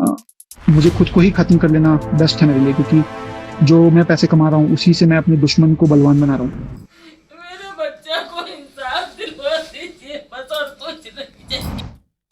मुझे खुद को ही खत्म कर लेना बेस्ट है मेरे लिए क्योंकि जो मैं पैसे कमा रहा हूँ उसी से मैं अपने दुश्मन को बलवान बना रहा हूँ।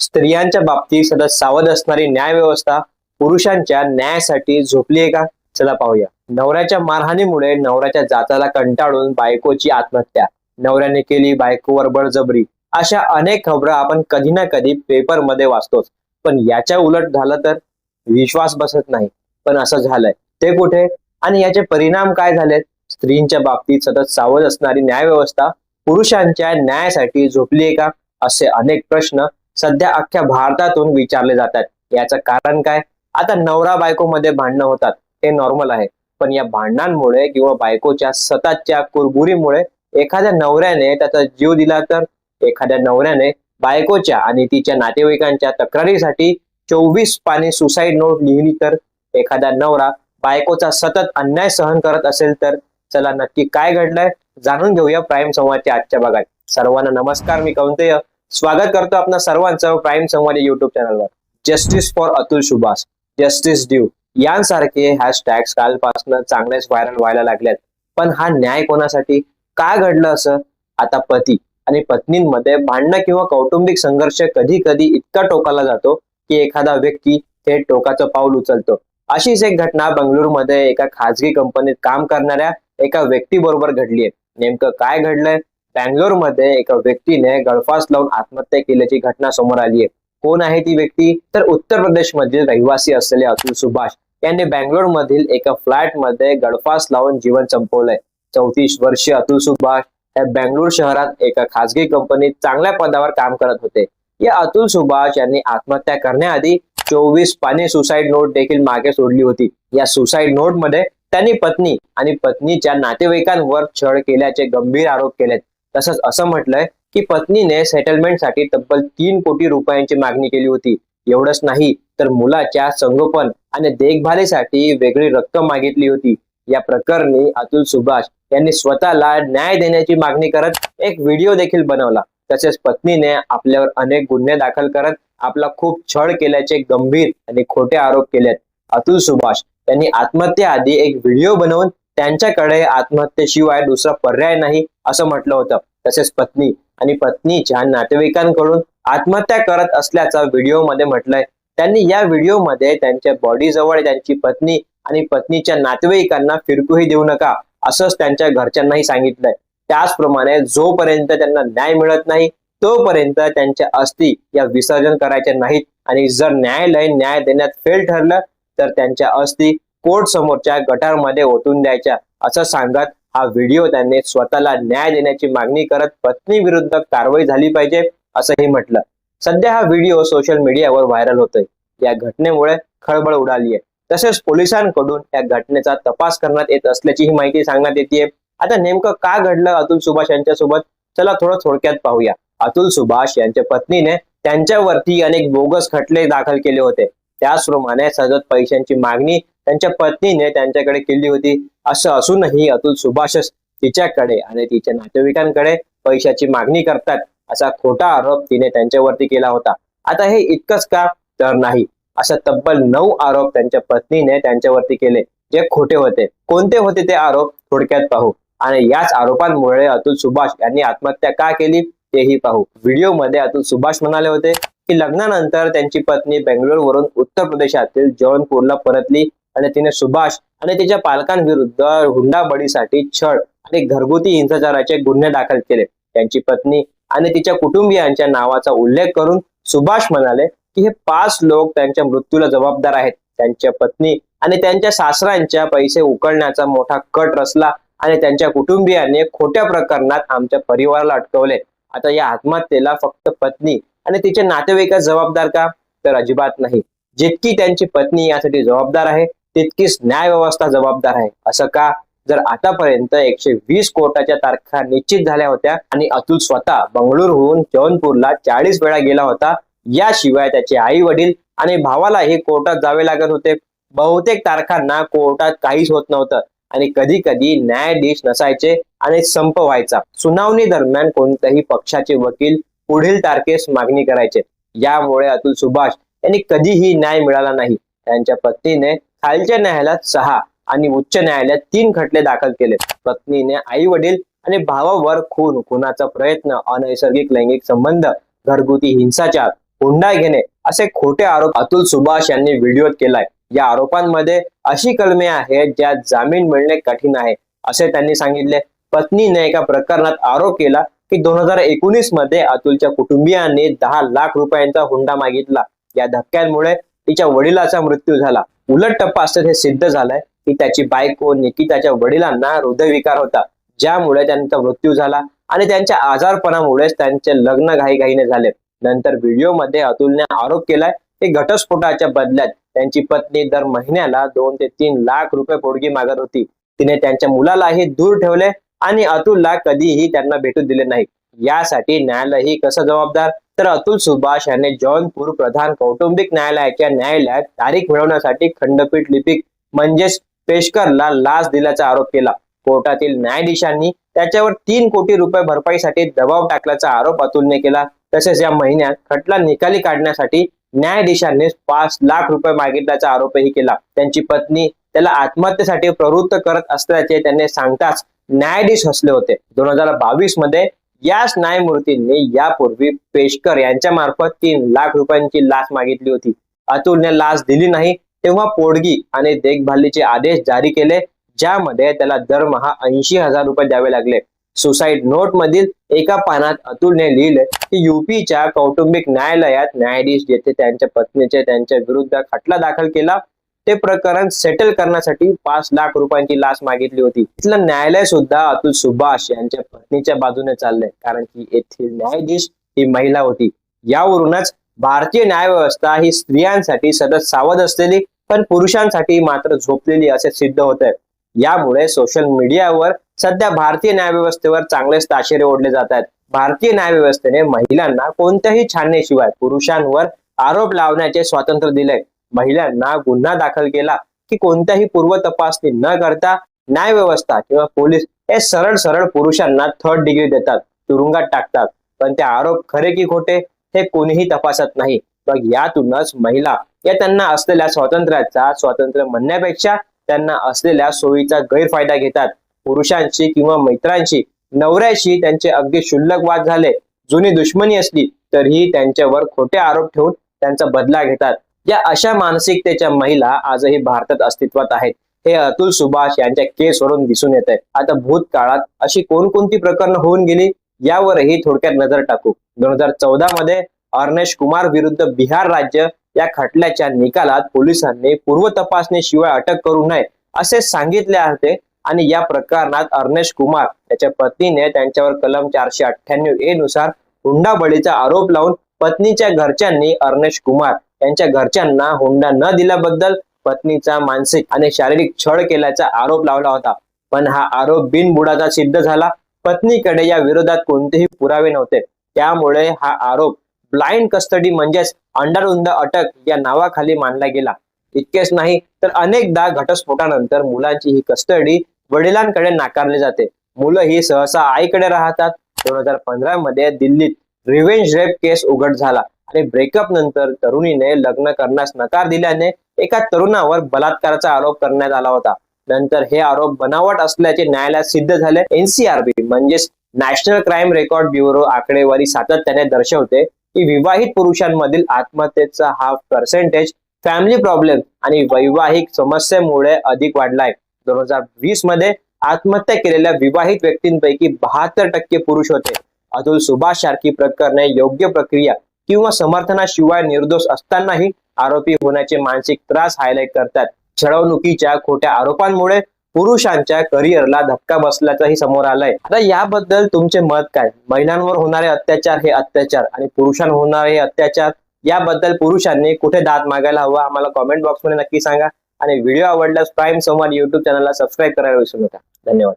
स्त्रियांच्या बाबतीत सतत सावध असणारी न्याय व्यवस्था पुरुषांच्या न्यायासाठी झोपली आहे का? चला पाहूया. नवऱ्याच्या मारहाणीमुळे नवऱ्याच्या जाचाला कंटाळून बायकोची आत्महत्या. नवऱ्याने केली बायकोवर बळजबरी. अशा अनेक खबरं आपण कधी ना कधी पेपरमध्ये वाचतोच. पण याच्या उलट झालं तर विश्वास बसत नाही. पण असं झालंय. ते कुठे? आणि याचे परिणाम काय झालेत? स्त्रींच्या बाबतीत सतत सावध असणारी न्यायव्यवस्था पुरुषांच्या न्यायासाठी झोपली आहे का? असे अनेक प्रश्न सध्या अख्ख्या भारतातून विचारले जातात. याचं कारण काय? आता नवरा बायकोमध्ये भांडणं होतात. हे नॉर्मल आहे. पण या भांडणांमुळे किंवा बायकोच्या सततच्या कुरबुरीमुळे एखाद्या नवऱ्याने त्याचा जीव दिला तर? एखाद्या नवऱ्याने बायकोच्या आणि तिच्या नातेवाईकांच्या तक्रारीसाठी चोवीस पाने सुसाईड नोट लिहिली तर एखादा नवरा बायकोचा सतत अन्याय सहन करत असेल तर चला नक्की काय घडलंय जाणून घेऊया प्राईम संवादच्या आजच्या भागात. सर्वांना नमस्कार मी कौंतय. स्वागत करतो आपणा सर्वांचं प्राईम संवाद युट्यूब चॅनलवर. Justice for Atul Subhash justice due यांसारखे हॅशटॅग्स कालपासून चांगलेच व्हायरल व्हायला लागल्यात पण हा न्याय कोणासाठी? का घडलं असं? आता पती. आणि पत्नींमध्ये भांडणं किंवा कौटुंबिक संघर्ष कधी कधी इतका टोकाला जातो की एखादा व्यक्ती थेट टोकाचं पाऊल उचलतो. अशीच एक घटना बंगळुरूमध्ये एका खाजगी कंपनीत काम करणाऱ्या एका व्यक्तीबरोबर घडली आहे. नेमकं काय घडलंय? बँगलोरमध्ये एका व्यक्तीने गळफास लावून आत्महत्या केल्याची घटना समोर आली आहे. कोण आहे ती व्यक्ती? तर उत्तर प्रदेश मधील रहिवासी असलेले अतुल सुभाष. यांनी बँगलोर मधील एका फ्लॅटमध्ये गळफास लावून जीवन संपवलंय. चौतीस वर्षीय अतुल सुभाष हे बँगलोर शहरात एका खासगी कंपनीत चांगल्या पदावर काम करत होते. या अतुल सुभाष यांनी आत्महत्या करण्याआधी चोवीस पाने सुसाईड नोट देखील मागे सोडली होती. या सुसाईड नोटमध्ये त्यांनी पत्नी आणि पत्नीच्या नातेवाईकांवर छळ केल्याचे गंभीर आरोप केलेत. तसंच असं म्हटलंय की पत्नीने सेटलमेंटसाठी तब्बल तीन कोटी रुपयांची मागणी केली होती. एवढंच नाही तर मुलाच्या संगोपन आणि देखभालीसाठी वेगळी रक्कम मागितली होती. या प्रकरणी अतुल सुभाष यांनी स्वतःला न्याय देण्याची मागणी करत एक व्हिडिओ देखील बनवला. तसेच पत्नीने आपल्यावर अनेक गुन्हे दाखल करत आपला खूप छळ केल्याचे गंभीर आणि खोटे आरोप केलेत. अतुल सुभाष यांनी आत्महत्येआधी एक व्हिडिओ बनवून त्यांच्याकडे आत्महत्येशिवाय दुसरा पर्याय नाही असं म्हटलं होतं. तसेच पत्नी आणि पत्नीच्या नातेवाईकांकडून आत्महत्या करत असल्याचं व्हिडिओमध्ये म्हटलंय. त्यांनी या व्हिडिओमध्ये त्यांच्या बॉडी जवळ त्यांची पत्नी आणि पत्नीच्या नातेवाईकांना फिरकूही देऊ नका असंच त्यांच्या घरच्यांनाही सांगितलंय. त्याचप्रमाणे जोपर्यंत त्यांना न्याय मिळत नाही तोपर्यंत त्यांच्या अस्थि या विसर्जन करायच्या नाहीत. आणि जर न्यायालय न्याय देण्यात फेल ठरलं तर त्यांच्या अस्थि कोर्ट समोरच्या गटारमध्ये ओतून द्यायच्या. असं सांगत हा व्हिडिओ त्यांनी स्वतःला न्याय देण्याची मागणी करत पत्नी विरुद्ध कारवाई झाली पाहिजे असंही म्हटलं. सध्या हा व्हिडिओ सोशल मीडियावर व्हायरल होतोय. या घटनेमुळे खळबळ उडाली आहे तसेच पोलिसांकडून या घटनेचा तपास करण्यात येत असल्याची ही माहिती सांगण्यात येते आता नेमकं का घडलं अतुल सुभाष यांच्यासोबत? चला थोडं थोडक्यात पाहूया. अतुल सुभाष यांच्या पत्नीने त्यांच्यावरती अनेक बोगस खटले दाखल केले होते. त्याचप्रमाणे सतत पैशांची मागणी त्यांच्या पत्नीने त्यांच्याकडे केली होती. असं असूनही अतुल सुभाषच तिच्याकडे आणि तिच्या नातेवाईकांकडे पैशाची मागणी करतात असा खोटा आरोप तिने त्यांच्यावरती केला होता. आता हे इतकंच का? तर नाही. असं तब्बल नऊ आरोप त्यांच्या पत्नीने त्यांच्यावरती केले जे खोटे होते. कोणते होते ते आरोप? थोडक्यात पाहू. आणि याच आरोपांमुळे अतुल सुभाष यांनी आत्महत्या का केली? तेही पाहू. व्हिडिओमध्ये अतुल सुभाष म्हणाले होते की लग्नानंतर त्यांची पत्नी बेंगलोरवरून उत्तर प्रदेशातील जौनपूरला परतली आणि तिने सुभाष आणि तिच्या पालकांविरुद्ध हुंडाबळीसाठी छळ आणि घरगुती हिंसाचाराचे गुन्हे दाखल केले. त्यांची पत्नी आणि तिच्या कुटुंबियांच्या नावाचा उल्लेख करून सुभाष म्हणाले की हे पाच लोक त्यांच्या मृत्यूला जबाबदार आहेत. त्यांच्या पत्नी आणि त्यांच्या सासऱ्यांच्या पैसे उकळण्याचा मोठा कट रचला आणि त्यांच्या कुटुंबियांनी खोट्या प्रकरणात आमच्या परिवाराला अटकवले. आता या आत्महत्येला फक्त पत्नी आणि तिचे नातेवाईक जबाबदार का? तर अजिबात नाही. जितकी त्यांची पत्नी यासाठी जबाबदार आहे तितकीच न्याय व्यवस्था जबाबदार आहे. असं का? जर आतापर्यंत एकशे वीस कोर्टाच्या तारखा निश्चित झाल्या होत्या आणि अतुल स्वतः बंगळुरूहून जौनपूरला चाळीस वेळा गेला होता याशिवाय त्याचे आई वडील आणि भावालाही कोर्टात जावे लागत होते. बहुतेक तारखांना कोर्टात काहीच होत नव्हतं आणि कधी कधी न्यायाधीश नसायचे आणि संप व्हायचा. सुनावणी दरम्यान कोणत्याही पक्षाचे वकील पुढील तारखेस मागणी करायचे. यामुळे अतुल सुभाष यांनी कधीही न्याय मिळाला नाही. त्यांच्या पत्नीने खालच्या न्यायालयात सहा आणि उच्च न्यायालयात तीन खटले दाखल केले. पत्नीने आई वडील आणि भावावर खून खुनाचा प्रयत्न अनैसर्गिक लैंगिक संबंध घरगुती हिंसाचार हुंडा घेणे असे खोटे आरोप अतुल सुभाष यांनी व्हिडिओत केलाय. या आरोपांमध्ये अशी कलमे आहेत ज्यात जामीन मिळणे कठीण आहे असे त्यांनी सांगितले. पत्नीने एका प्रकरणात आरोप केला की दोन हजार एकोणीसमध्ये अतुलच्या कुटुंबियांनी दहा लाख रुपयांचा हुंडा मागितला. या धक्क्यांमुळे तिच्या वडिलाचा मृत्यू झाला. उलट तपासात हे सिद्ध झालंय की त्याची बायको निकिताच्या वडिलांना हृदयविकार होता ज्यामुळे त्यांचा मृत्यू झाला आणि त्यांच्या आजारपणामुळेच त्यांचे लग्न घाईघाईने झाले. नंतर व्हिडिओमध्ये अतुलने आरोप केलाय की घटस्फोटाच्या बदल्यात त्यांची पत्नी दर महिन्याला दोन ते तीन लाख रुपये पोडगी मागत होती. तिने त्यांच्या मुलालाही दूर ठेवले आणि अतुलला कधीही त्यांना भेटू दिले नाही यासाठी न्यायालयही कसं जबाबदार? तर अतुल सुभाष यांनी जौनपूर प्रधान कौटुंबिक न्यायालयाच्या न्यायालयात तारीख मिळवण्यासाठी खंडपीठ लिपिक म्हणजेच पेशकरला लाच दिल्याचा आरोप केला. कोर्टातील न्यायाधीशांनी त्याच्यावर तीन कोटी रुपये भरपाईसाठी दबाव टाकल्याचा आरोप अतुलने केला. तसेच या महिन्यात खटला निकाली काढण्यासाठी न्यायाधीशांनी पाच लाख रुपये मागितल्याचा आरोपही केला. त्यांची पत्नी त्याला आत्महत्येसाठी प्रवृत्त करत असल्याचे त्यांनी सांगताच न्यायाधीश हसले होते. दोन हजार बावीसमध्ये याच न्यायमूर्तींनी यापूर्वी पेशकर यांच्या मार्फत तीन लाख रुपयांची लाच मागितली होती. अतुलने लाच दिली नाही तेव्हा पोडगी आणि देखभालीचे आदेश जारी केले ज्यामध्ये त्याला दरमहा ऐंशी हजार रुपये द्यावे लागले. सुसाईड नोट मधील एका पानात अतुलने लिहिलंय की युपीच्या कौटुंबिक न्यायालयात न्यायाधीश जेथे त्यांच्या पत्नीचे त्यांच्या विरुद्ध खटला दाखल केला ते प्रकरण सेटल करण्यासाठी पाच लाख रुपयांची लाच मागितली होती. इथलं न्यायालय सुद्धा अतुल सुभाष यांच्या पत्नीच्या बाजूने चाललंय कारण की येथील न्यायाधीश ही महिला होती. यावरूनच भारतीय न्यायव्यवस्था ही स्त्रियांसाठी सतत सावध असलेली पण पुरुषांसाठी मात्र झोपलेली असे सिद्ध होत आहे यामुळे सोशल मीडियावर सध्या भारतीय न्यायव्यवस्थेवर चांगलेच ताशेरे ओढले जात आहेत. भारतीय न्यायव्यवस्थेने महिलांना कोणत्याही छाननीशिवाय पुरुषांवर आरोप लावण्याचे स्वातंत्र्य दिले महिलांना गुन्हा दाखल केला की कोणत्याही पूर्व तपासणी न करता न्यायव्यवस्था किंवा पोलीस हे सरळ सरळ पुरुषांना थर्ड डिग्री देतात तुरुंगात टाकतात. पण ते आरोप खरे की खोटे हे कोणीही तपासत नाही. मग यातूनच महिला या त्यांना असलेल्या स्वातंत्र्याचा स्वातंत्र्य म्हणण्यापेक्षा त्यांना असलेल्या सोयीचा गैरफायदा घेतात. पुरुषांशी किंवा मैत्रांशी नवऱ्याशी त्यांचे अगदी क्षुल्लक वाद झाले. जुनी दुश्मनी असली तरीही त्यांच्यावर खोटे आरोप ठेवून त्यांचा बदला घेतात. या अशा मानसिकतेच्या महिला आजही भारतात अस्तित्वात आहेत. हे अतुल सुभाष यांच्या केसवरून दिसून येत आहे आता भूतकाळात अशी कोणकोणती प्रकरणं होऊन गेली? यावरही थोडक्यात नजर टाकू. दोन हजार चौदा मध्ये अर्नेश कुमार विरुद्ध बिहार राज्य या खटल्याच्या निकालात पोलिसांनी पूर्व तपासणीशिवाय अटक करू नये असे सांगितले होते आणि या प्रकरणात अर्नेश कुमार त्याच्या पत्नीने त्यांच्यावर कलम चारशे अठ्ठ्याण्णव ए नुसार हुंडाबळीचा आरोप लावून पत्नीच्या घरच्यांनी अर्नेश कुमार यांच्या घरच्यांना हुंडा न दिल्याबद्दल पत्नीचा मानसिक आणि शारीरिक छळ केल्याचा आरोप लावला होता. पण हा आरोप बिनबुडाचा सिद्ध झाला. पत्नीकडे या विरोधात कोणतेही पुरावे नव्हते. त्यामुळे हा आरोप ब्लाइंड कस्टडी म्हणजेच अंडरउंद अटक या नावाखाली मानला गेला. इतकेच नाही तर अनेकदा घटस्फोटानंतर मुलांची ही कस्टडी वडिलांकडे नाकारली जाते. मुलं ही सहसा आईकडे राहतात. दोन हजार पंधरा मध्ये दिल्लीत रिव्हेंज रेप केस उघड झाला आणि ब्रेकअप नंतर तरुणीने लग्न करण्यास नकार दिल्याने एका तरुणावर बलात्काराचा आरोप करण्यात आला होता. नंतर हे आरोप बनावट असल्याचे न्यायालयात सिद्ध झाले. एनसीआरबी म्हणजेच नॅशनल क्राईम रेकॉर्ड ब्युरो आकडेवारी सातत्याने दर्शवते. की विवाहित पुरुषांमधील आत्महत्येचा हा पर्सेंटेज फॅमिली प्रॉब्लेम आणि वैवाहिक समस्येमुळे अधिक वाढलाय. दोन हजार वीसमध्ये आत्महत्या केलेल्या विवाहित व्यक्तींपैकी बहात्तर टक्के पुरुष होते. अतुल सुभाष सारखी प्रकरणे योग्य प्रक्रिया किंवा समर्थनाशिवाय निर्दोष असतानाही आरोपी होण्याचे मानसिक त्रास हायलाईट करतात. छळवणुकीच्या खोट्या आरोपांमुळे पुरुषांच्या करिअरला धक्का बसल्याचंही समोर आलंय. आता याबद्दल तुमचे मत काय? महिलांवर होणारे अत्याचार हे अत्याचार आणि पुरुषांवर होणारे हे अत्याचार याबद्दल पुरुषांनी कुठे दाद मागायला हवा आम्हाला कॉमेंट बॉक्समध्ये नक्की सांगा. आणि व्हिडिओ आवडल्यास प्राईम सोमवार युट्यूब चॅनलला सबस्क्राईब करायला विसरू नका. धन्यवाद.